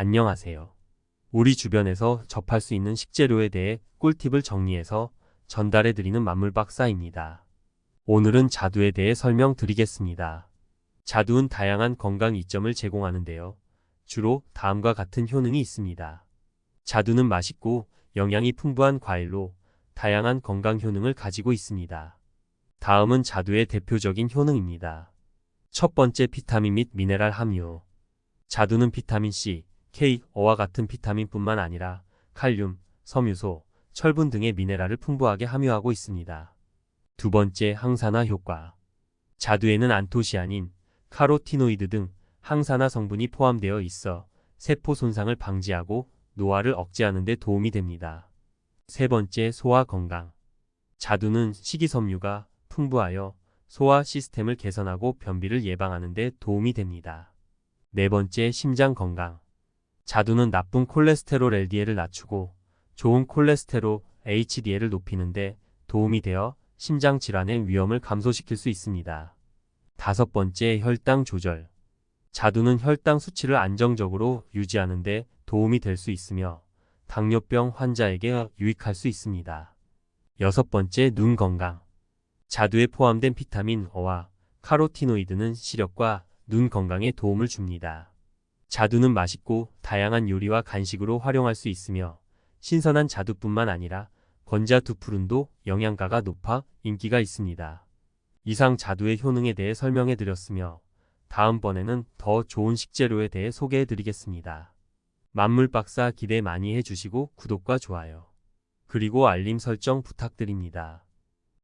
안녕하세요. 우리 주변에서 접할 수 있는 식재료에 대해 꿀팁을 정리해서 전달해 드리는 만물 박사입니다. 오늘은 자두에 대해 설명드리겠습니다. 자두는 다양한 건강 이점을 제공하는데요. 주로 다음과 같은 효능이 있습니다. 자두는 맛있고 영양이 풍부한 과일로 다양한 건강 효능을 가지고 있습니다. 다음은 자두의 대표적인 효능입니다. 첫 번째 비타민 및 미네랄 함유. 자두는 비타민 C, K, 어와 같은 비타민뿐만 아니라 칼륨, 섬유소, 철분 등의 미네랄을 풍부하게 함유하고 있습니다. 두 번째 항산화 효과. 자두에는 안토시아닌, 카로티노이드 등 항산화 성분이 포함되어 있어 세포 손상을 방지하고 노화를 억제하는 데 도움이 됩니다. 세 번째 소화 건강. 자두는 식이섬유가 풍부하여 소화 시스템을 개선하고 변비를 예방하는 데 도움이 됩니다. 네 번째 심장 건강. 자두는 나쁜 콜레스테롤 LDL을 낮추고 좋은 콜레스테롤 HDL을 높이는 데 도움이 되어 심장 질환의 위험을 감소시킬 수 있습니다. 다섯 번째 혈당 조절. 자두는 혈당 수치를 안정적으로 유지하는 데 도움이 될 수 있으며 당뇨병 환자에게 유익할 수 있습니다. 여섯 번째 눈 건강. 자두에 포함된 비타민 어와 카로티노이드는 시력과 눈 건강에 도움을 줍니다. 자두는 맛있고 다양한 요리와 간식으로 활용할 수 있으며 신선한 자두뿐만 아니라 건자 두 푸른도 영양가가 높아 인기가 있습니다. 이상 자두의 효능에 대해 설명해 드렸으며 다음번에는 더 좋은 식재료에 대해 소개해 드리겠습니다. 만물 박사 기대 많이 해주시고 구독과 좋아요 그리고 알림 설정 부탁드립니다.